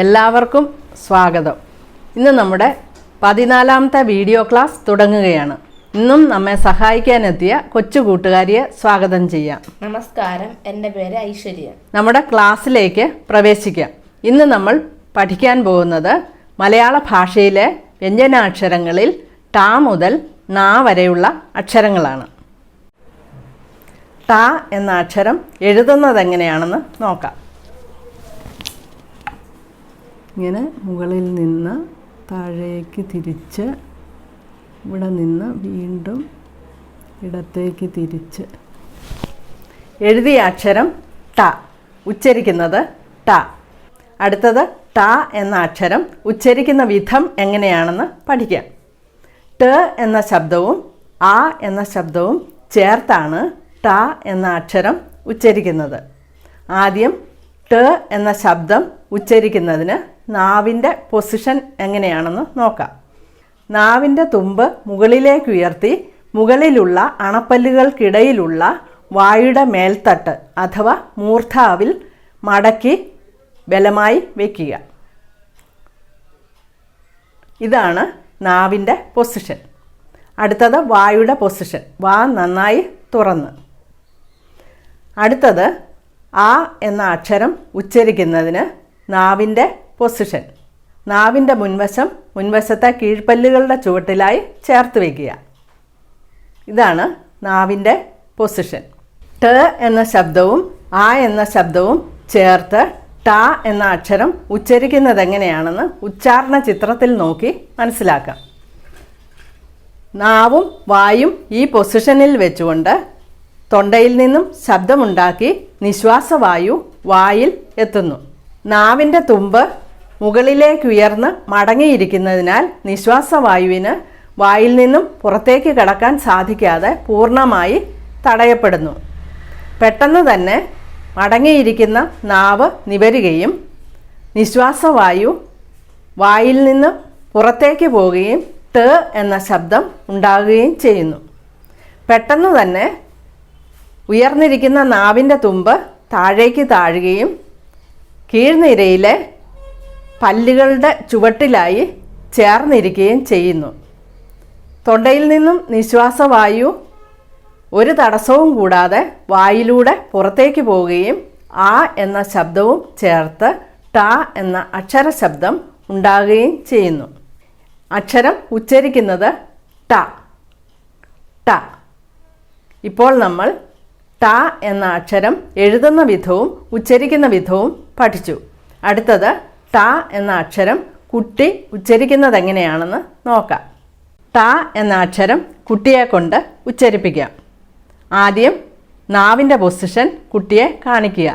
എല്ലാവർക്കും സ്വാഗതം. ഇന്ന് നമ്മുടെ പതിനാലാമത്തെ വീഡിയോ ക്ലാസ് തുടങ്ങുകയാണ്. ഇന്നും നമ്മെ സഹായിക്കാനെത്തിയ കൊച്ചു കൂട്ടുകാരിയെ സ്വാഗതം ചെയ്യാം. നമസ്കാരം. എന്റെ പേര് ഐശ്വര്യ. നമ്മുടെ ക്ലാസ്സിലേക്ക് പ്രവേശിക്കാം. ഇന്ന് നമ്മൾ പഠിക്കാൻ പോകുന്നത് മലയാള ഭാഷയിലെ വ്യഞ്ജനാക്ഷരങ്ങളിൽ ടാ മുതൽ നാ വരെയുള്ള അക്ഷരങ്ങളാണ്. ടാ എന്ന അക്ഷരം എഴുതുന്നത് എങ്ങനെയാണെന്ന് നോക്കാം. ഇങ്ങനെ മുകളിൽ നിന്ന് താഴേക്ക് തിരിച്ച് ഇവിടെ നിന്ന് വീണ്ടും ഇടത്തേക്ക് തിരിച്ച്. എഴുതിയ അക്ഷരം ട ഉച്ചരിക്കുന്നത് ട അടുത്തത് ട എന്ന അക്ഷരം ഉച്ചരിക്കുന്ന വിധം എങ്ങനെയാണെന്ന് പഠിക്കാം. ട എന്ന ശബ്ദവും ആ എന്ന ശബ്ദവും ചേർത്താണ് ട എന്ന അക്ഷരം ഉച്ചരിക്കുന്നത്. ആദ്യം ട എന്ന ശബ്ദം ഉച്ചരിക്കുന്നതിന് നാവിന്റെ പൊസിഷൻ എങ്ങനെയാണെന്ന് നോക്കാം. നാവിന്റെ തുമ്പ് മുകളിലേക്ക് ഉയർത്തി മുകളിലുള്ള അണപ്പല്ലുകൾക്കിടയിലുള്ള വായുടെ മേൽത്തട്ട് അഥവാ മൂർധാവിൽ മടക്കി ബലമായി വയ്ക്കുക ഇതാണ് നാവിന്റെ പൊസിഷൻ. അടുത്തത് വായുടെ പൊസിഷൻ. വാ നന്നായി തുറന്ന്. അടുത്തത് ആ എന്ന അക്ഷരം ഉച്ചരിക്കുന്നതിന് നാവിന്റെ പൊസിഷൻ. നാവിന്റെ മുൻവശം മുൻവശത്തെ കീഴ്പല്ലുകളുടെ ചുവട്ടിലായി ചേർത്ത് വയ്ക്കുക. ഇതാണ് നാവിന്റെ പൊസിഷൻ. ട എന്ന ശബ്ദവും ആ എന്ന ശബ്ദവും ചേർത്ത് ട എന്ന അക്ഷരം ഉച്ചരിക്കുന്നത് എങ്ങനെയാണെന്ന് ഉച്ചാരണ ചിത്രത്തിൽ നോക്കി മനസ്സിലാക്കാം. നാവും വായും ഈ പൊസിഷനിൽ വെച്ചുകൊണ്ട് തൊണ്ടയിൽ നിന്നും ശബ്ദമുണ്ടാക്കി നിശ്വാസവായു വായിൽ എത്തുന്നു. നാവിന്റെ തുമ്പ് മുകളിലേക്ക് ഉയർന്ന് മടങ്ങിയിരിക്കുന്നതിനാൽ നിശ്വാസവായുവിന് വായിൽ നിന്നും പുറത്തേക്ക് കടക്കാൻ സാധിക്കാതെ പൂർണമായി തടയപ്പെടുന്നു. പെട്ടെന്ന് തന്നെ മടങ്ങിയിരിക്കുന്ന നാവ് നിവരുകയും നിശ്വാസവായു വായിൽ നിന്ന് പുറത്തേക്ക് പോവുകയും ട് എന്ന ശബ്ദം ഉണ്ടാകുകയും ചെയ്യുന്നു. പെട്ടെന്ന് തന്നെ ഉയർന്നിരിക്കുന്ന നാവിന്റെ തുമ്പ് താഴേക്ക് താഴുകയും കീഴ്നിരയിലെ പല്ലുകളുടെ ചുവട്ടിലായി ചേർന്നിരിക്കുകയും ചെയ്യുന്നു. തൊണ്ടയിൽ നിന്നും നിശ്വാസവായു ഒരു തടസ്സവും കൂടാതെ വായിലൂടെ പുറത്തേക്ക് പോവുകയും ആ എന്ന ശബ്ദവും ചേർത്ത് ട എന്ന അക്ഷര ശബ്ദം ഉണ്ടാകുകയും ചെയ്യുന്നു. അക്ഷരം ഉച്ചരിക്കുന്നത് ട ട. ഇപ്പോൾ നമ്മൾ ട എന്ന അക്ഷരം എഴുതുന്ന വിധവും ഉച്ചരിക്കുന്ന വിധവും പഠിച്ചു. അടുത്തത് ട എന്ന അക്ഷരം കുട്ടി ഉച്ചരിക്കുന്നത് എങ്ങനെയാണെന്ന് നോക്കാം. ട എന്ന അക്ഷരം കുട്ടിയെ കൊണ്ട് ഉച്ചരിപ്പിക്കാം ആദ്യം നാവിന്റെ പൊസിഷൻ കുട്ടിയെ കാണിക്കുക.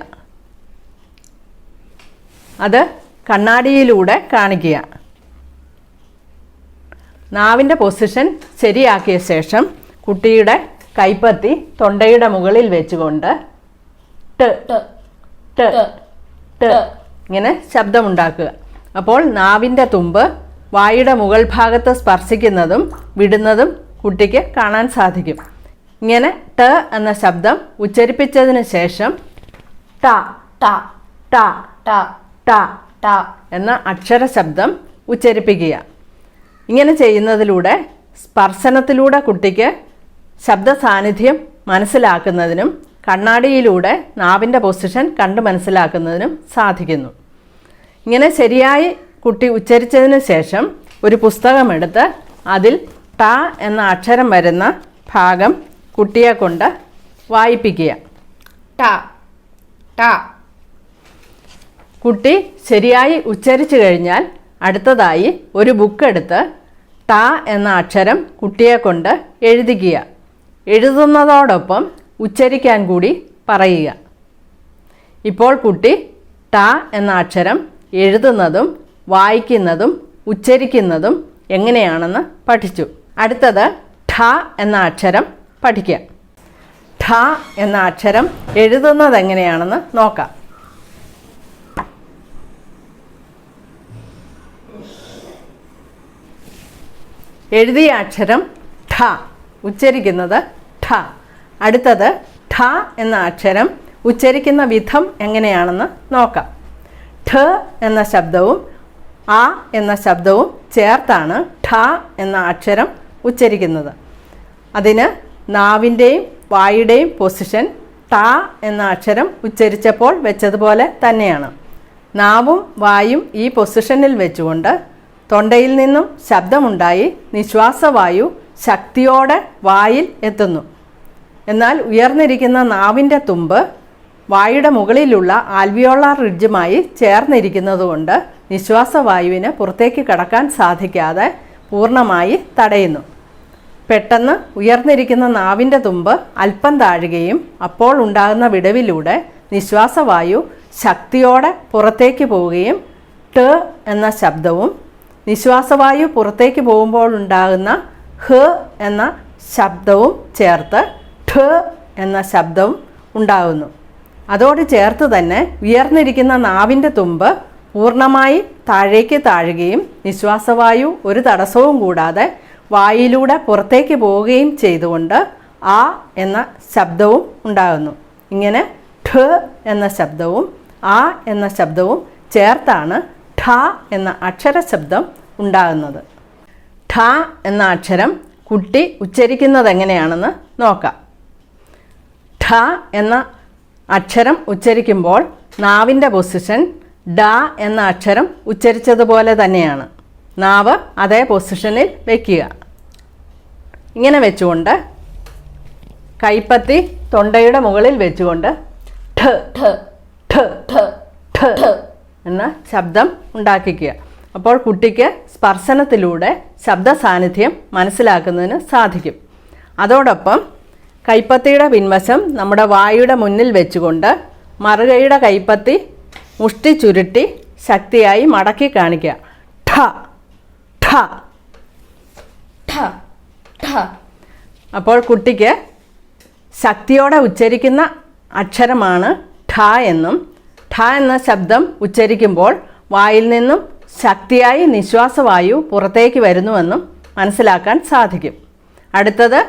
അത് കണ്ണാടിയിലൂടെ കാണിക്കുക. നാവിന്റെ പൊസിഷൻ ശരിയാക്കിയ ശേഷം കുട്ടിയുടെ കൈപ്പത്തി തൊണ്ടയുടെ മുകളിൽ വെച്ചുകൊണ്ട് ട് ട് ട് ഇങ്ങനെ ശബ്ദമുണ്ടാക്കുക. അപ്പോൾ നാവിന്റെ തുമ്പ് വായുടെ മുകൾ ഭാഗത്ത് സ്പർശിക്കുന്നതും വിടുന്നതും കുട്ടിക്ക് കാണാൻ സാധിക്കും. ഇങ്ങനെ ട എന്ന ശബ്ദം ഉച്ചരിപ്പിച്ചതിന് ശേഷം ട ട ട ട ട ട എന്ന അക്ഷര ശബ്ദം ഉച്ചരിപ്പിക്കുക. ഇങ്ങനെ ചെയ്യുന്നതിലൂടെ സ്പർശനത്തിലൂടെ കുട്ടിക്ക് ശബ്ദ സാന്നിധ്യം മനസ്സിലാക്കുന്നതിനും കണ്ണാടിയിലൂടെ നാവിന്റെ പൊസിഷൻ കണ്ട് മനസ്സിലാക്കുന്നതിനും സാധിക്കുന്നു. ഇങ്ങനെ ശരിയായി കുട്ടി ഉച്ചരിച്ചതിന് ശേഷം ഒരു പുസ്തകമെടുത്ത് അതിൽ ട എന്ന അക്ഷരം വരുന്ന ഭാഗം കുട്ടിയെ കൊണ്ട് വായിപ്പിക്കുക. ട ട കുട്ടി ശരിയായി ഉച്ചരിച്ചു കഴിഞ്ഞാൽ അടുത്തതായി ഒരു ബുക്ക് എടുത്ത് ട എന്ന അക്ഷരം കുട്ടിയെ കൊണ്ട് എഴുതിക്കുക. എഴുതുന്നതോടൊപ്പം ഉച്ചരിക്കാൻ കൂടി പറയുക. ഇപ്പോൾ കുട്ടി ട എന്ന അക്ഷരം എഴുതുന്നതും വായിക്കുന്നതും ഉച്ചരിക്കുന്നതും എങ്ങനെയാണെന്ന് പഠിച്ചു. അടുത്തത് ഠ എന്ന അക്ഷരം പഠിക്കുക. ഠ എന്ന അക്ഷരം എഴുതുന്നത് എങ്ങനെയാണെന്ന് നോക്കാം. എഴുതിയ അക്ഷരം ഠ ഉച്ചരിക്കുന്നത് ഠ. അടുത്തത് ഠ എന്ന അക്ഷരം ഉച്ചരിക്കുന്ന വിധം എങ്ങനെയാണെന്ന് നോക്കാം. ഠ എന്ന ശബ്ദവും ആ എന്ന ശബ്ദവും ചേർത്താണ് ഠ എന്ന അക്ഷരം ഉച്ചരിക്കുന്നത്. അതിന് നാവിന്റെയും വായുടെയും പൊസിഷൻ ട എന്ന അക്ഷരം ഉച്ചരിച്ചപ്പോൾ വെച്ചതുപോലെ തന്നെയാണ്. നാവും വായും ഈ പൊസിഷനിൽ വെച്ചുകൊണ്ട് തൊണ്ടയിൽ നിന്നും ശബ്ദമുണ്ടായി നിശ്വാസവായു ശക്തിയോടെ വായിൽ എത്തുന്നു. എന്നാൽ ഉയർന്നിരിക്കുന്ന നാവിന്റെ തുമ്പ് വായുടെ മുകളിലുള്ള ആൽവിയോളാർ റിഡ്ജുമായി ചേർന്നിരിക്കുന്നതുകൊണ്ട് നിശ്വാസവായുവിന് പുറത്തേക്ക് കടക്കാൻ സാധിക്കാതെ പൂർണമായി തടയുന്നു. പെട്ടെന്ന് ഉയർന്നിരിക്കുന്ന നാവിന്റെ തുമ്പ് അല്പം താഴുകയും അപ്പോൾ ഉണ്ടാകുന്ന വിടവിലൂടെ നിശ്വാസവായു ശക്തിയോടെ പുറത്തേക്ക് പോവുകയും ട് എന്ന ശബ്ദവും നിശ്വാസവായു പുറത്തേക്ക് പോകുമ്പോൾ ഉണ്ടാകുന്ന ഹ് എന്ന ശബ്ദവും ചേർത്ത് ഠ എന്ന ശബ്ദം ഉണ്ടാകുന്നു അതോട് ചേർത്ത് തന്നെ ഉയർന്നിരിക്കുന്ന നാവിന്റെ തുമ്പ് പൂർണമായി താഴേക്ക് താഴുകയും നിശ്വാസവായു ഒരു തടസ്സവും കൂടാതെ വായിലൂടെ പുറത്തേക്ക് പോവുകയും ചെയ്തുകൊണ്ട് ആ എന്ന ശബ്ദവും ഉണ്ടാകുന്നു. ഇങ്ങനെ ഠ എന്ന ശബ്ദവും ആ എന്ന ശബ്ദവും ചേർത്താണ് ഠ എന്ന അക്ഷര ശബ്ദം ഉണ്ടാകുന്നത്. ഠ എന്ന അക്ഷരം കുട്ടി ഉച്ചരിക്കുന്നത് എങ്ങനെയാണെന്ന് നോക്കാം. ഠ എന്ന അക്ഷരം ഉച്ചരിക്കുമ്പോൾ നാവിന്റെ പൊസിഷൻ ഡ എന്ന അക്ഷരം ഉച്ചരിച്ചതുപോലെ തന്നെയാണ്. നാവ് അതേ പൊസിഷനിൽ വയ്ക്കുക ഇങ്ങനെ വെച്ചുകൊണ്ട് കൈപ്പത്തി തൊണ്ടയുടെ മുകളിൽ വെച്ചുകൊണ്ട് ഠ ഠ ഠ ഠ ഠ എന്ന ശബ്ദം ഉണ്ടാക്കിക്കുക. അപ്പോൾ കുട്ടിക്ക് സ്പർശനത്തിലൂടെ ശബ്ദ സാന്നിധ്യം മനസ്സിലാക്കുന്നതിന് സാധിക്കും. അതോടൊപ്പം കൈപ്പത്തിയുടെ പിൻവശം നമ്മുടെ വായുടെ മുന്നിൽ വെച്ചുകൊണ്ട് മറുകൈയുടെ കൈപ്പത്തി മുഷ്ടി ചുരുട്ടി ശക്തിയായി മടക്കി കാണിക്കുക. ഠ ഠ. ഠ ഠ. അപ്പോൾ കുട്ടിക്ക് ശക്തിയോടെ ഉച്ചരിക്കുന്ന അക്ഷരമാണ് ഠ എന്നും ഠ എന്ന ശബ്ദം ഉച്ചരിക്കുമ്പോൾ വായിൽ നിന്നും ശക്തിയായി നിശ്വാസവായു പുറത്തേക്ക് വരുന്നുവെന്നും മനസ്സിലാക്കാൻ സാധിക്കും. അടുത്തത്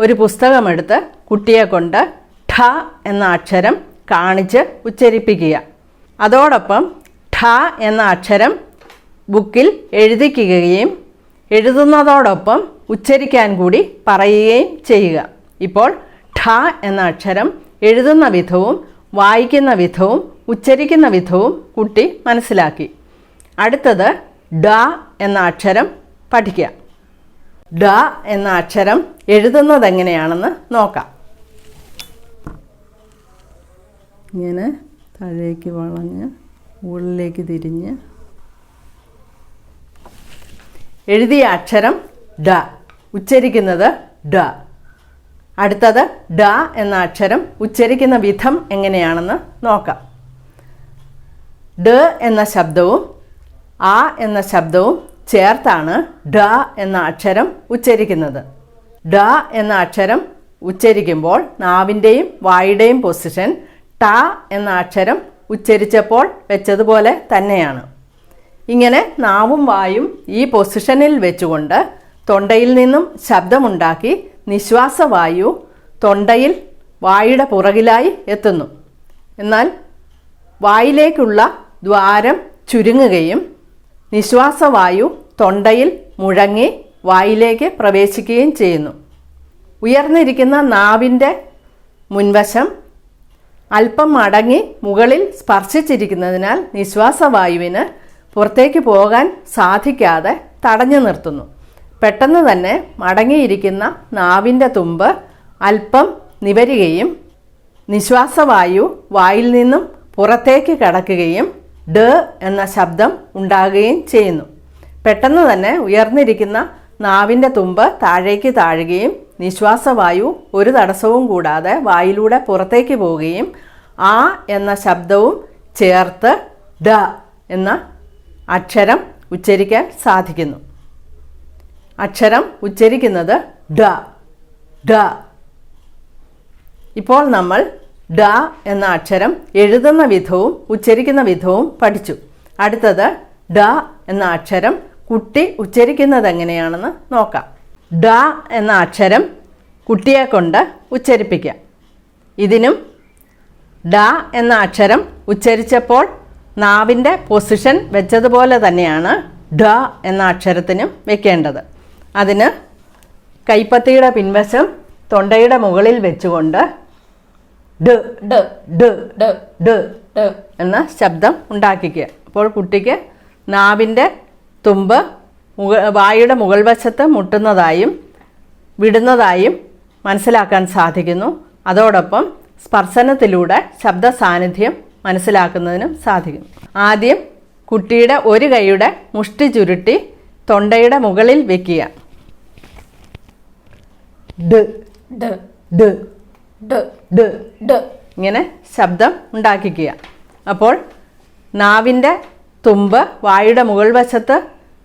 ഒരു പുസ്തകമെടുത്ത് കുട്ടിയെ കൊണ്ട് ഠ എന്ന അക്ഷരം കാണിച്ച് ഉച്ചരിപ്പിക്കുക. അതോടൊപ്പം ഠ എന്ന അക്ഷരം ബുക്കിൽ എഴുതിക്കുകയും എഴുതുന്നതോടൊപ്പം ഉച്ചരിക്കാൻ കൂടി പറയുകയും ചെയ്യുക. ഇപ്പോൾ ഠ എന്ന അക്ഷരം എഴുതുന്ന വിധവും വായിക്കുന്ന വിധവും ഉച്ചരിക്കുന്ന വിധവും കുട്ടി മനസ്സിലാക്കി. അടുത്തത് ഡ എന്ന അക്ഷരം പഠിക്കുക. ഡ എന്ന അക്ഷരം എഴുതുന്നത് എങ്ങനെയാണെന്ന് നോക്കാം. ഇങ്ങനെ താഴേക്ക് വളഞ്ഞ് മുകളിലേക്ക് തിരിഞ്ഞ് എഴുതിയ അക്ഷരം ഡ. ഉച്ചരിക്കുന്നത് ഡ. അടുത്തത് ഡ എന്ന അക്ഷരം ഉച്ചരിക്കുന്ന വിധം എങ്ങനെയാണെന്ന് നോക്കാം. ഡ എന്ന ശബ്ദവും ആ എന്ന ശബ്ദവും ചേർത്താണ് ഡ എന്ന അക്ഷരം ഉച്ചരിക്കുന്നത്. ഡ എന്ന അക്ഷരം ഉച്ചരിക്കുമ്പോൾ നാവിന്റെയും വായുടെയും പൊസിഷൻ ട എന്ന അക്ഷരം ഉച്ചരിച്ചപ്പോൾ വെച്ചതുപോലെ തന്നെയാണ്. ഇങ്ങനെ നാവും വായും ഈ പൊസിഷനിൽ വെച്ചുകൊണ്ട് തൊണ്ടയിൽ നിന്നും ശബ്ദമുണ്ടാക്കി നിശ്വാസവായു തൊണ്ടയിൽ വായുടെ പുറകിലായി എത്തുന്നു. എന്നാൽ വായിലേക്കുള്ള ദ്വാരം ചുരുങ്ങുകയും നിശ്വാസവായു തൊണ്ടയിൽ മുഴങ്ങി വായിലേക്ക് പ്രവേശിക്കുകയും ചെയ്യുന്നു. ഉയർന്നിരിക്കുന്ന നാവിന്റെ മുൻവശം അല്പം മടങ്ങി മുകളിൽ സ്പർശിച്ചിരിക്കുന്നതിനാൽ നിശ്വാസവായുവിന് പുറത്തേക്ക് പോകാൻ സാധിക്കാതെ തടഞ്ഞു നിർത്തുന്നു. പെട്ടെന്ന് തന്നെ മടങ്ങിയിരിക്കുന്ന നാവിന്റെ തുമ്പ് അല്പം നിവരുകയും നിശ്വാസവായു വായിൽ നിന്നും പുറത്തേക്ക് കടക്കുകയും ഡ എന്ന ശബ്ദം ഉണ്ടാകുകയും ചെയ്യുന്നു. പെട്ടെന്ന് തന്നെ ഉയർന്നിരിക്കുന്ന നാവിന്റെ തുമ്പ് താഴേക്ക് താഴുകയും നിശ്വാസവായു ഒരു തടസ്സവും കൂടാതെ വായിലൂടെ പുറത്തേക്ക് പോവുകയും ആ എന്ന ശബ്ദവും ചേർത്ത് ഡ എന്ന അക്ഷരം ഉച്ചരിക്കാൻ സാധിക്കുന്നു. അക്ഷരം ഉച്ചരിക്കുന്നത് ഡ ഡ. ഇപ്പോൾ നമ്മൾ ഡ എന്ന അക്ഷരം എഴുതുന്ന വിധവും ഉച്ചരിക്കുന്ന വിധവും പഠിച്ചു. അടുത്തത് ഡ എന്ന അക്ഷരം കുട്ടി ഉച്ചരിക്കുന്നത് എങ്ങനെയാണെന്ന് നോക്കാം. ഡ എന്ന അക്ഷരം കുട്ടിയെ കൊണ്ട് ഉച്ചരിപ്പിക്കാം ഇതിനും ഡ എന്ന അക്ഷരം ഉച്ചരിച്ചപ്പോൾ നാവിന്റെ പൊസിഷൻ വെച്ചതുപോലെ തന്നെയാണ് ഡ എന്ന അക്ഷരത്തിനും വെക്കേണ്ടത്. അതിന് കൈപ്പത്തിയുടെ പിൻവശം തൊണ്ടയുടെ മുകളിൽ വെച്ചുകൊണ്ട് ഡ് ഡ് ഡ് ഡ് ഡ്. ഡ്. എന്ന ശബ്ദം ഉണ്ടാക്കിക്കുക. അപ്പോൾ കുട്ടിക്ക് നാവിന്റെ തുമ്പ് മുക വായുടെ മുകൾ വശത്ത് മുട്ടുന്നതായും വിടുന്നതായും മനസ്സിലാക്കാൻ സാധിക്കുന്നു. അതോടൊപ്പം സ്പർശനത്തിലൂടെ ശബ്ദ സാന്നിധ്യം മനസ്സിലാക്കുന്നതിനും സാധിക്കും ആദ്യം കുട്ടിയുടെ ഒരു കൈയുടെ മുഷ്ടി ചുരുട്ടി തൊണ്ടയുടെ മുകളിൽ വെക്കുക. ഡ് ഡ്. ഡ്. ഡ് ഡ് ഡ് ഇങ്ങനെ ശബ്ദം ഉണ്ടാക്കിക്കുക. അപ്പോൾ നാവിന്റെ തുമ്പ് വായുടെ മുകൾ വശത്ത്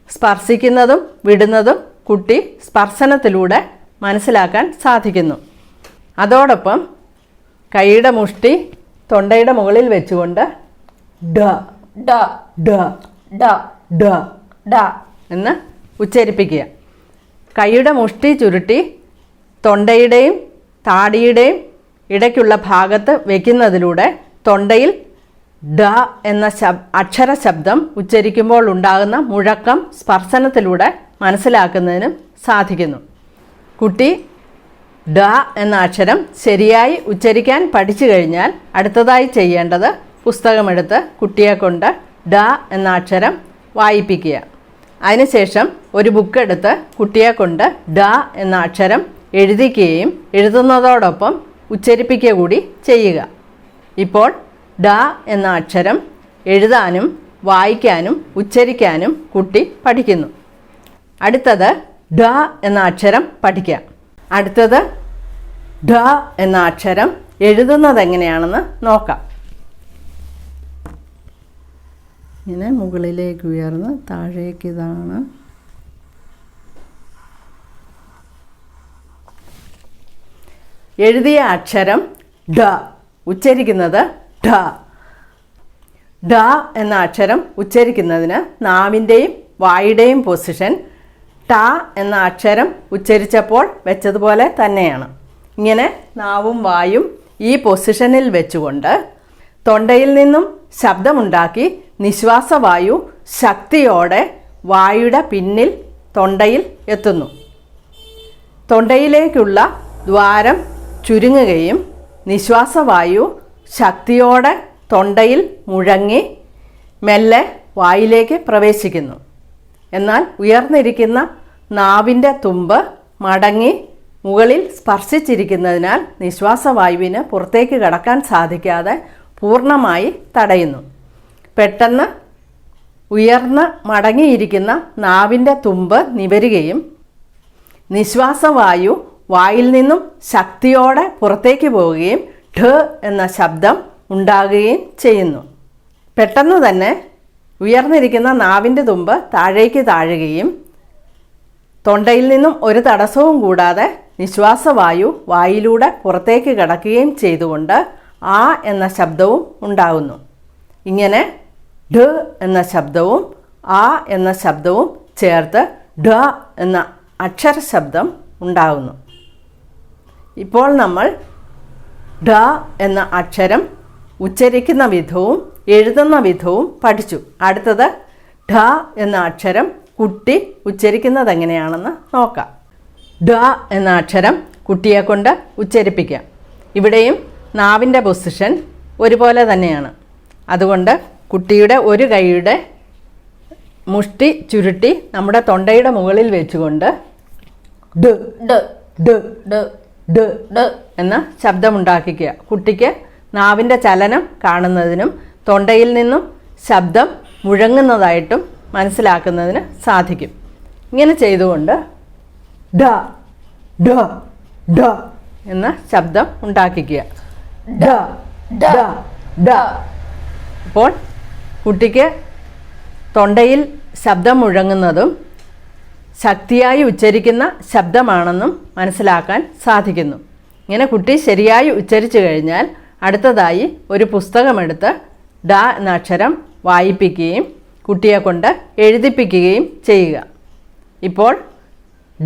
സ്പർശിക്കുന്നതും വിടുന്നതും കുട്ടി സ്പർശനത്തിലൂടെ മനസ്സിലാക്കാൻ സാധിക്കുന്നു. അതോടൊപ്പം കൈയുടെ മുഷ്ടി തൊണ്ടയുടെ മുകളിൽ വെച്ചുകൊണ്ട് ഡ. ഡ. ഡ. ഡ. ഡ. ഡ. എന്ന് ഉച്ചരിപ്പിക്കുക. കൈയുടെ മുഷ്ടി ചുരുട്ടി തൊണ്ടയുടെയും താടിയുടെയും ഇടയ്ക്കുള്ള ഭാഗത്ത് വയ്ക്കുന്നതിലൂടെ തൊണ്ടയിൽ ഡ എന്ന ശബ് അക്ഷര ശബ്ദം ഉച്ചരിക്കുമ്പോൾ ഉണ്ടാകുന്ന മുഴക്കം സ്പർശനത്തിലൂടെ മനസ്സിലാക്കുന്നതിനും സാധിക്കുന്നു. കുട്ടി ഡ എന്ന അക്ഷരം ശരിയായി ഉച്ചരിക്കാൻ പഠിച്ചു കഴിഞ്ഞാൽ അടുത്തതായി ചെയ്യേണ്ടത് പുസ്തകമെടുത്ത് കുട്ടിയെ കൊണ്ട് ഡ എന്ന അക്ഷരം വായിപ്പിക്കുക. അതിനുശേഷം ഒരു ബുക്ക് എടുത്ത് കുട്ടിയെ കൊണ്ട് ഡ എന്ന അക്ഷരം എഴുതിക്കുകയും എഴുതുന്നതോടൊപ്പം ഉച്ചരിപ്പിക്കുക കൂടി ചെയ്യുക. ഇപ്പോൾ ഡ എന്ന അക്ഷരം എഴുതാനും വായിക്കാനും ഉച്ചരിക്കാനും കുട്ടി പഠിക്കുന്നു. അടുത്തത് ഡ എന്ന അക്ഷരം പഠിക്കാം അടുത്തത് ഡ എന്ന അക്ഷരം എഴുതുന്നത് എങ്ങനെയാണെന്ന് നോക്കാം. ഇങ്ങനെ മുകളിലേക്ക് ഉയർന്ന് താഴേക്ക് ഇതാണ് എഴുതിയ അക്ഷരം ഡ. ഉച്ചരിക്കുന്നത് ഡ. ഡ എന്ന അക്ഷരം ഉച്ചരിക്കുന്നതിന് നാവിന്റെയും വായുടെയും പൊസിഷൻ ട എന്ന അക്ഷരം ഉച്ചരിച്ചപ്പോൾ വെച്ചതുപോലെ തന്നെയാണ്. ഇങ്ങനെ നാവും വായും ഈ പൊസിഷനിൽ വെച്ചുകൊണ്ട് തൊണ്ടയിൽ നിന്നും ശബ്ദമുണ്ടാക്കി നിശ്വാസവായു ശക്തിയോടെ വായുടെ പിന്നിൽ തൊണ്ടയിൽ എത്തുന്നു. തൊണ്ടയിലേക്കുള്ള ദ്വാരം ചുരുങ്ങുകയും നിശ്വാസവായു ശക്തിയോടെ തൊണ്ടയിൽ മുഴങ്ങി മെല്ലെ വായിലേക്ക് പ്രവേശിക്കുന്നു. എന്നാൽ ഉയർന്നിരിക്കുന്ന നാവിന്റെ തുമ്പ് മടങ്ങി മുകളിൽ സ്പർശിച്ചിരിക്കുന്നതിനാൽ നിശ്വാസവായുവിന് പുറത്തേക്ക് കടക്കാൻ സാധിക്കാതെ പൂർണമായി തടയുന്നു. പെട്ടെന്ന് ഉയർന്ന് മടങ്ങിയിരിക്കുന്ന നാവിന്റെ തുമ്പ് നിവരുകയും നിശ്വാസവായു വായിൽ നിന്നും ശക്തിയോടെ പുറത്തേക്ക് പോവുകയും ഠ എന്ന ശബ്ദം ഉണ്ടാകുകയും ചെയ്യുന്നു. പെട്ടെന്ന് തന്നെ ഉയർന്നിരിക്കുന്ന നാവിന്റെ തുമ്പ് താഴേക്ക് താഴുകയും തൊണ്ടയിൽ നിന്നും ഒരു തടസ്സവും കൂടാതെ നിശ്വാസവായു വായിലൂടെ പുറത്തേക്ക് കടക്കുകയും ചെയ്തുകൊണ്ട് ആ എന്ന ശബ്ദവും ഉണ്ടാകുന്നു. ഇങ്ങനെ ഡ് എന്ന ശബ്ദവും ആ എന്ന ശബ്ദവും ചേർത്ത് ഡ എന്ന അക്ഷര ശബ്ദം ഉണ്ടാകുന്നു. ഇപ്പോൾ നമ്മൾ ഡ എന്ന അക്ഷരം ഉച്ചരിക്കുന്ന വിധവും എഴുതുന്ന വിധവും പഠിച്ചു. അടുത്തത് ഡ എന്ന അക്ഷരം കുട്ടി ഉച്ചരിക്കുന്നത് എങ്ങനെയാണെന്ന് നോക്കാം. ഡ എന്ന അക്ഷരം കുട്ടിയെ കൊണ്ട് ഉച്ചരിപ്പിക്കാം ഇവിടെയും നാവിന്റെ പൊസിഷൻ ഒരുപോലെ തന്നെയാണ്. അതുകൊണ്ട് കുട്ടിയുടെ ഒരു കൈയുടെ മുഷ്ടി ചുരുട്ടി നമ്മുടെ തൊണ്ടയുടെ മുകളിൽ വെച്ചുകൊണ്ട് ഡ ഡ ഡ് ഡ് ഡ് എന്ന ശബ്ദമുണ്ടാക്കിക്കുക. കുട്ടിക്ക് നാവിന്റെ ചലനം കാണുന്നതിനും തൊണ്ടയിൽ നിന്നും ശബ്ദം മുഴങ്ങുന്നതായിട്ടും മനസ്സിലാക്കുന്നതിന് സാധിക്കും. ഇങ്ങനെ ചെയ്തുകൊണ്ട് ഡ ഡ ഡ എന്ന ശബ്ദം ഉണ്ടാക്കിക്കുക. ഡ ഡ. ഡ. അപ്പോൾ കുട്ടിക്ക് തൊണ്ടയിൽ ശബ്ദം മുഴങ്ങുന്നതും ശക്തിയായി ഉച്ചരിക്കുന്ന ശബ്ദമാണെന്നും മനസ്സിലാക്കാൻ സാധിക്കുന്നു. ഇങ്ങനെ കുട്ടി ശരിയായി ഉച്ചരിച്ചു കഴിഞ്ഞാൽ അടുത്തതായി ഒരു പുസ്തകമെടുത്ത് ഡ എന്ന അക്ഷരം വായിപ്പിക്കുകയും കുട്ടിയെ കൊണ്ട് എഴുതിപ്പിക്കുകയും ചെയ്യുക. ഇപ്പോൾ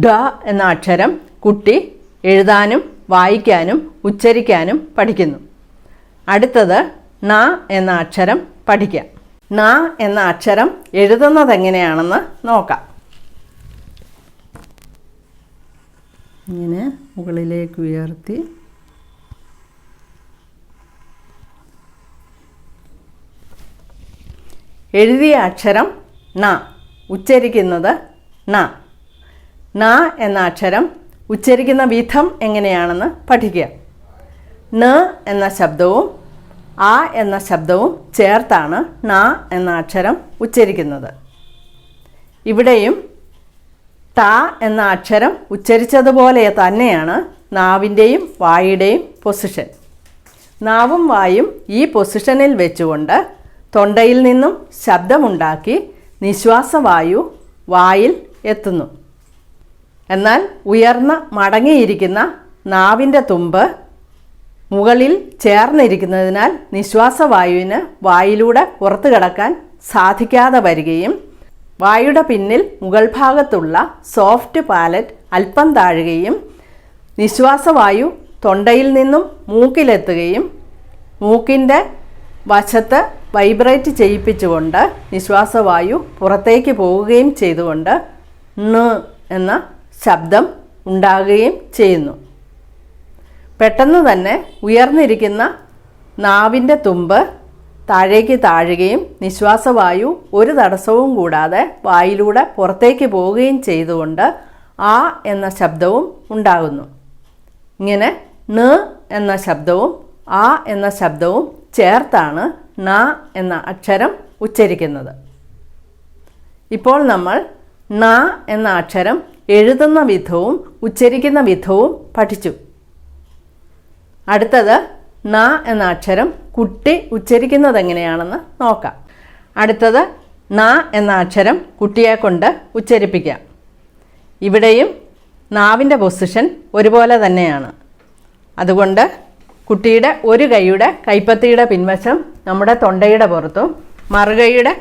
ഡ എന്ന അക്ഷരം കുട്ടി എഴുതാനും വായിക്കാനും ഉച്ചരിക്കാനും പഠിക്കുന്നു. അടുത്തത് ന എന്ന അക്ഷരം പഠിക്കാം. ന എന്ന അക്ഷരം എഴുതുന്നത് എങ്ങനെയാണെന്ന് നോക്കാം. ഇങ്ങനെ മുകളിലേക്ക് ഉയർത്തി. എഴുതിയ അക്ഷരം ന ഉച്ചരിക്കുന്നത് ന. ന എന്ന അക്ഷരം ഉച്ചരിക്കുന്ന വിധം എങ്ങനെയാണെന്ന് പഠിക്കുക. ന എന്ന ശബ്ദവും ആ എന്ന ശബ്ദവും ചേർത്താണ് ന എന്ന അക്ഷരം ഉച്ചരിക്കുന്നത്. ഇവിടെയും ട എന്ന അക്ഷരം ഉച്ചരിച്ചതുപോലെ തന്നെയാണ് നാവിന്റെയും വായുടെയും പൊസിഷൻ നാവും വായും ഈ പൊസിഷനിൽ വെച്ചുകൊണ്ട് തൊണ്ടയിൽ നിന്നും ശബ്ദമുണ്ടാക്കി നിശ്വാസവായു വായിൽ എത്തുന്നു. എന്നാൽ ഉയർന്ന മടങ്ങിയിരിക്കുന്ന നാവിന്റെ തുമ്പ് മുകളിൽ ചേർന്നിരിക്കുന്നതിനാൽ നിശ്വാസവായുവിന് വായിലൂടെ പുറത്തു കടക്കാൻ സാധിക്കാതെ വരികയും വായുടെ പിന്നിൽ മുകൾ ഭാഗത്തുള്ള സോഫ്റ്റ് പാലറ്റ് അല്പം താഴുകയും നിശ്വാസവായു തൊണ്ടയിൽ നിന്നും മൂക്കിലെത്തുകയും മൂക്കിന്റെ വശത്ത് വൈബ്രേറ്റ് ചെയ്യിപ്പിച്ചുകൊണ്ട് നിശ്വാസവായു പുറത്തേക്ക് പോവുകയും ചെയ്തുകൊണ്ട് ണ് എന്ന ശബ്ദം ഉണ്ടാകുകയും ചെയ്യുന്നു. പെട്ടെന്ന് തന്നെ ഉയർന്നിരിക്കുന്ന നാവിന്റെ തുമ്പ് താഴേക്ക് താഴുകയും നിശ്വാസവായു ഒരു തടസ്സവും കൂടാതെ വായിലൂടെ പുറത്തേക്ക് പോവുകയും ചെയ്തുകൊണ്ട് ആ എന്ന ശബ്ദവും ഉണ്ടാകുന്നു. ഇങ്ങനെ ന എന്ന ശബ്ദവും ആ എന്ന ശബ്ദവും ചേർത്താണ് ന എന്ന അക്ഷരം ഉച്ചരിക്കുന്നത്. ഇപ്പോൾ നമ്മൾ ന എന്ന അക്ഷരം എഴുതുന്ന വിധവും ഉച്ചരിക്കുന്ന വിധവും പഠിച്ചു. അടുത്തത് ന എന്ന അക്ഷരം കുട്ടി ഉച്ചരിക്കുന്നത് എങ്ങനെയാണെന്ന് നോക്കാം. അടുത്തത് ന എന്ന അക്ഷരം കുട്ടിയെ കൊണ്ട് ഉച്ചരിപ്പിക്കാം. ഇവിടെയും നാവിന്റെ പൊസിഷൻ ഒരുപോലെ തന്നെയാണ്. അതുകൊണ്ട് കുട്ടിയുടെ ഒരു കൈയുടെ കൈപ്പത്തിയുടെ പിൻവശം നമ്മുടെ തൊണ്ടയുടെ പുറത്തും മറുകൈയുടെ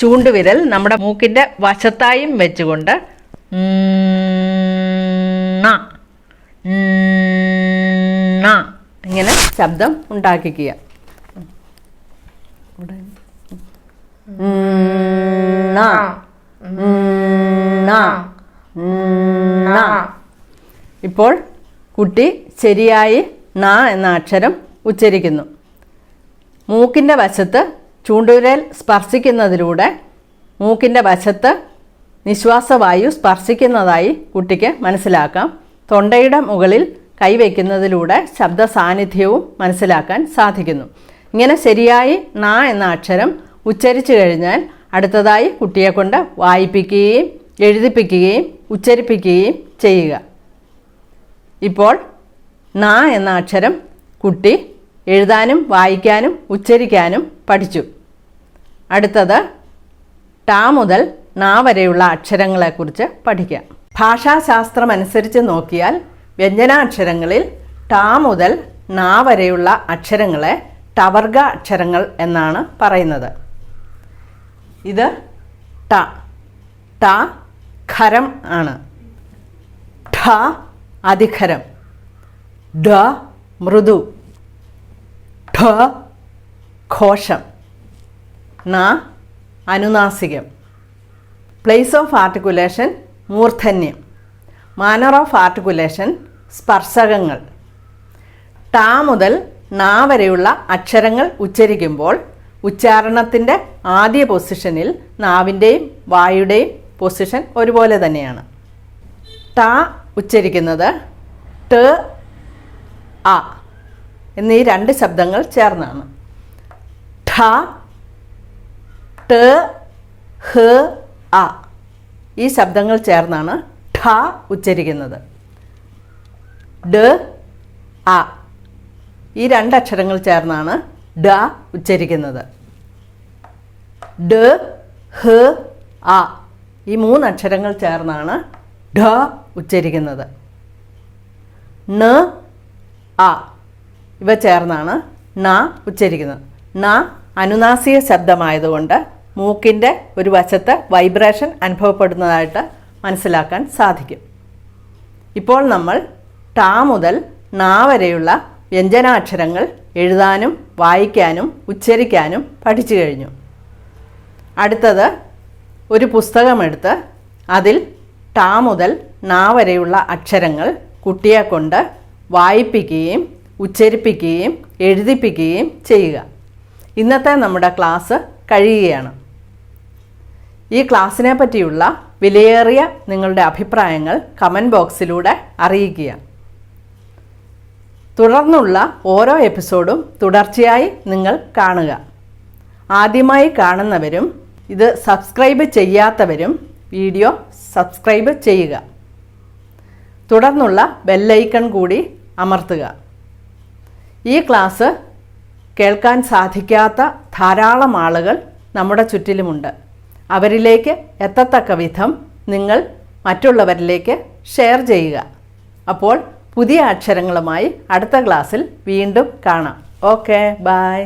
ചൂണ്ടുവിരൽ നമ്മുടെ മൂക്കിന്റെ വശത്തായും വെച്ചുകൊണ്ട് ണ, ണ ഇങ്ങനെ ശബ്ദം ഉണ്ടാക്കിക്കുക. ഇപ്പോൾ കുട്ടി ശരിയായി ന എന്ന അക്ഷരം ഉച്ചരിക്കുന്നു. മൂക്കിന്റെ വശത്ത് ചൂണ്ടുവിരൽ സ്പർശിക്കുന്നതിലൂടെ മൂക്കിന്റെ വശത്ത് നിശ്വാസവായു സ്പർശിക്കുന്നതായി കുട്ടിക്ക് മനസ്സിലാക്കാം. തൊണ്ടയുടെ മുകളിൽ കൈവയ്ക്കുന്നതിലൂടെ ശബ്ദ സാന്നിധ്യവും മനസ്സിലാക്കാൻ സാധിക്കുന്നു. ഇങ്ങനെ ശരിയായി ന എന്ന അക്ഷരം ഉച്ചരിച്ചു കഴിഞ്ഞാൽ അടുത്തതായി കുട്ടിയെ കൊണ്ട് വായിപ്പിക്കുകയും എഴുതിപ്പിക്കുകയും ഉച്ചരിപ്പിക്കുകയും ചെയ്യുക. ഇപ്പോൾ ന എന്ന അക്ഷരം കുട്ടി എഴുതാനും വായിക്കാനും ഉച്ചരിക്കാനും പഠിച്ചു. അടുത്തത് ട മുതൽ ന വരെയുള്ള അക്ഷരങ്ങളെക്കുറിച്ച് പഠിക്കാം. ഭാഷാശാസ്ത്രമനുസരിച്ച് നോക്കിയാൽ വ്യഞ്ജനാക്ഷരങ്ങളിൽ ട മുതൽ ന വരെയുള്ള അക്ഷരങ്ങളെ ടവർഗ അക്ഷരങ്ങൾ എന്നാണ് പറയുന്നത്. ഇത് ട. ട ഖരം ആണ്. ഠ അധിഖരം ഡ മൃദു. ഠ ഘോഷം. ന അനുനാസികം. പ്ലേസ് ഓഫ് ആർട്ടിക്കുലേഷൻ മൂർധന്യം. മാനർ ഓഫ് ആർട്ടിക്കുലേഷൻ സ്പർശകങ്ങൾ. ടാ മുതൽ നാ വരെയുള്ള അക്ഷരങ്ങൾ ഉച്ചരിക്കുമ്പോൾ ഉച്ചാരണത്തിന്റെ ആദ്യ പൊസിഷനിൽ നാവിന്റെയും വായുടെയും പൊസിഷൻ ഒരുപോലെ തന്നെയാണ്. ട ഉച്ചരിക്കുന്നത് ട് അ എന്നീ രണ്ട് ശബ്ദങ്ങൾ ചേർന്നാണ്. ഠ ട് ഹ് അ ഈ ശബ്ദങ്ങൾ ചേർന്നാണ് ഠ ഉച്ചരിക്കുന്നത്. ഡ് അ. ഈ രണ്ടക്ഷരങ്ങൾ ചേർന്നാണ് ഡ ഉച്ചരിക്കുന്നത്. ഡ ഹ അ. ഈ മൂന്ന് അക്ഷരങ്ങൾ ചേർന്നാണ് ഡ ഉച്ചരിക്കുന്നത്. ന അ. ഇവ ചേർന്നാണ് ന ഉച്ചരിക്കുന്നത്. ന അനുനാസിക ശബ്ദമായതുകൊണ്ട് മൂക്കിന്റെ ഒരു വശത്ത് വൈബ്രേഷൻ അനുഭവപ്പെടുന്നതായിട്ട് മനസ്സിലാക്കാൻ സാധിക്കും. ഇപ്പോൾ നമ്മൾ ട മുതൽ നാ വരെയുള്ള വ്യഞ്ജനാക്ഷരങ്ങൾ എഴുതാനും വായിക്കാനും ഉച്ചരിക്കാനും പഠിച്ചു കഴിഞ്ഞു. അടുത്തത് ഒരു പുസ്തകമെടുത്ത് അതിൽ ടാ മുതൽ നാ വരെയുള്ള അക്ഷരങ്ങൾ കുട്ടിയെ കൊണ്ട് വായിപ്പിക്കുകയും ഉച്ചരിപ്പിക്കുകയും എഴുതിപ്പിക്കുകയും ചെയ്യുക. ഇന്നത്തെ നമ്മുടെ ക്ലാസ് കഴിയുകയാണ്. ഈ ക്ലാസ്സിനെ പറ്റിയുള്ള വിലയേറിയ നിങ്ങളുടെ അഭിപ്രായങ്ങൾ കമന്റ് ബോക്സിലൂടെ അറിയിക്കുക. തുടർന്നുള്ള ഓരോ എപ്പിസോഡും തുടർച്ചയായി നിങ്ങൾ കാണുക. ആദ്യമായി കാണുന്നവരും ഇത് സബ്സ്ക്രൈബ് ചെയ്യാത്തവരും വീഡിയോ സബ്സ്ക്രൈബ് ചെയ്യുക. തുടർന്നുള്ള ബെല്ലൈക്കൺ കൂടി അമർത്തുക. ഈ ക്ലാസ് കേൾക്കാൻ സാധിക്കാത്ത ധാരാളം ആളുകൾ നമ്മുടെ ചുറ്റിലുമുണ്ട്. അവരിലേക്ക് എത്തത്തക്ക വിധം നിങ്ങൾ മറ്റുള്ളവരിലേക്ക് ഷെയർ ചെയ്യുക. അപ്പോൾ പുതിയ അക്ഷരങ്ങളുമായി അടുത്ത ക്ലാസ്സിൽ വീണ്ടും കാണാം. Okay bye